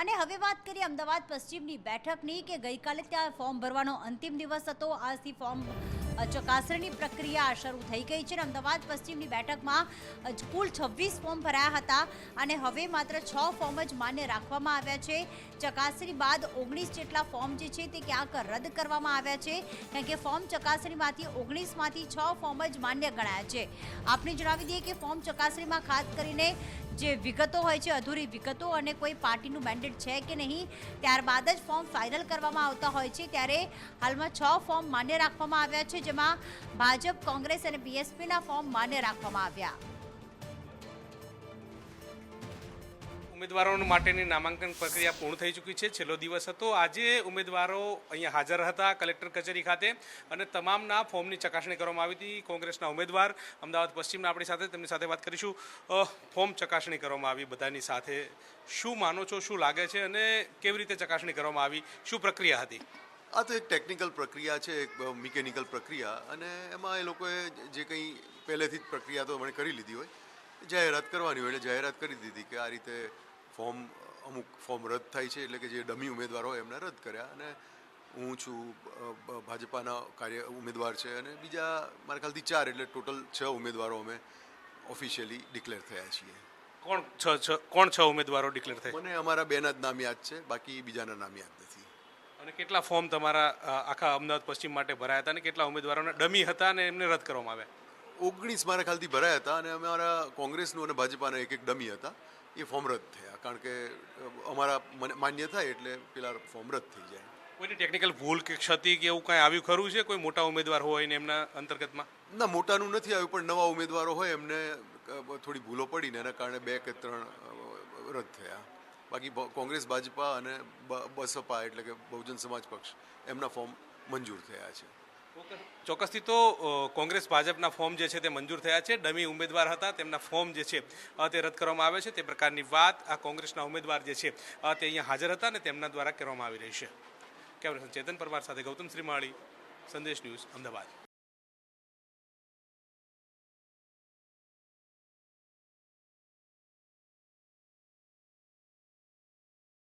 અને હવે વાત કરીએ અમદાવાદ પશ્ચિમની બેઠકની કે ગઈકાલે ત્યાં ફોર્મ ભરવાનો અંતિમ દિવસ હતો. આજથી ફોર્મ ચકાસણીની પ્રક્રિયા શરૂ થઈ ગઈ છે અમદાવાદ પશ્ચિમની બેઠકમાં કુલ છવ્વીસ ફોર્મ ભરાયા હતા અને હવે માત્ર છ ફોર્મ જ માન્ય રાખવામાં આવ્યા છે. ચકાસણી બાદ ઓગણીસ જેટલા ફોર્મ જે છે તે ક્યાંક રદ કરવામાં આવ્યા છે, કારણ કે ફોર્મ ચકાસણીમાંથી ઓગણીસમાંથી છ ફોર્મ જ માન્ય ગણાયા છે. આપને જણાવી દઈએ કે ફોર્મ ચકાસણીમાં ખાસ કરીને જે વિગતો હોય છે, અધૂરી વિગતો અને કોઈ પાર્ટીનું મેન્ડેટ છે કે નહીં ત્યારબાદ જ ફોર્મ ફાઇનલ કરવામાં આવતા હોય છે. ત્યારે હાલમાં છ ફોર્મ માન્ય રાખવામાં આવ્યા છે, જેમાં ભાજપ, કોંગ્રેસ અને બીએસપીના ફોર્મ માન્ય રાખવામાં આવ્યા. ઉમેદવારો માટેની નામાંકન પ્રક્રિયા પૂર્ણ થઈ ચૂકી છે. છેલ્લો દિવસ હતો. આજે ઉમેદવારો અહીંયા હાજર હતા કલેક્ટર કચેરી ખાતે અને તમામના ફોર્મની ચકાસણી કરવામાં આવી હતી. કોંગ્રેસના ઉમેદવાર અમદાવાદ પશ્ચિમના આપણી સાથે તેમની સાથે વાત કરીશું. ફોર્મ ચકાસણી કરવામાં આવી બધાની સાથે. શું માનો છો, શું લાગે છે અને કેવી રીતે ચકાસણી કરવામાં આવી? શું પ્રક્રિયા હતી? આ તો એક ટેકનિકલ પ્રક્રિયા છે, એક મિકેનિકલ પ્રક્રિયા અને એમાં એ લોકોએ જે કંઈ પહેલેથી જ પ્રક્રિયા તો મને કરી લીધી હોય. જાહેરાત કરવાની હોય એટલે જાહેરાત કરી દીધી કે આ રીતે ફોર્મ અમુક ફોર્મ રદ થાય છે એટલે કે જે ડમી ઉમેદવાર હોય એમને રદ કર્યા અને હું છું ભાજપાના કાર્ય ઉમેદવાર છે અને બીજા મારા ખ્યાલથી ચાર એટલે ટોટલ છ ઉમેદવારો અમે ઓફિશિયલી ડિક્લેર થયા છીએ. કોણ છ છ કોણ છ ઉમેદવારો ડિક્લેર થયા? મને અમારા બેના જ નામ યાદ છે બાકી બીજાના નામ યાદ નથી. અને કેટલા ફોર્મ તમારા આખા અમદાવાદ પશ્ચિમ માટે ભરાયા હતા અને કેટલા ઉમેદવારોને ડમી હતા અને એમને રદ કરવામાં આવ્યા? ઓગણીસ મારા ખ્યાલથી ભરાયા હતા અને અમારા કોંગ્રેસનું અને ભાજપાના એક એક ડમી હતા. એ ફોર્મ રદ થયા. કારણ કે અમારા મને માન્ય થાય એટલે પેલા ફોર્મ રદ થઈ જાય. કોઈની ટેકનિકલ ભૂલ કે ક્ષતિ કે એવું કાંઈ આવ્યું ખરું છે? કોઈ મોટા ઉમેદવાર હોય ને એમના અંતર્ગતમાં? ના મોટાનું નથી આવ્યું પણ નવા ઉમેદવારો હોય એમને થોડી ભૂલો પડીને એના કારણે બે કે ત્રણ રદ થયા. બાકી કોંગ્રેસ ભાજપા અને બસપા એટલે કે બહુજન સમાજ પક્ષ એમના ફોર્મ મંજૂર થયા છે. ચોક્કસથી તો કોંગ્રેસ ભાજપના ફોર્મ જે છે તે મંજૂર થયા છે. ડમી ઉમેદવાર હતા, તેમના ફોર્મ જે છે તે રદ કરવામાં આવે છે. તે પ્રકારની વાત આ કોંગ્રેસના ઉમેદવાર જે છે તે અહીંયા હાજર હતા અને તેમના દ્વારા કરવામાં આવી રહી છે. કેમેરા ચેતન પરમાર સાથે ગૌતમ શ્રીમાળી, સંદેશ ન્યૂઝ, અમદાવાદ.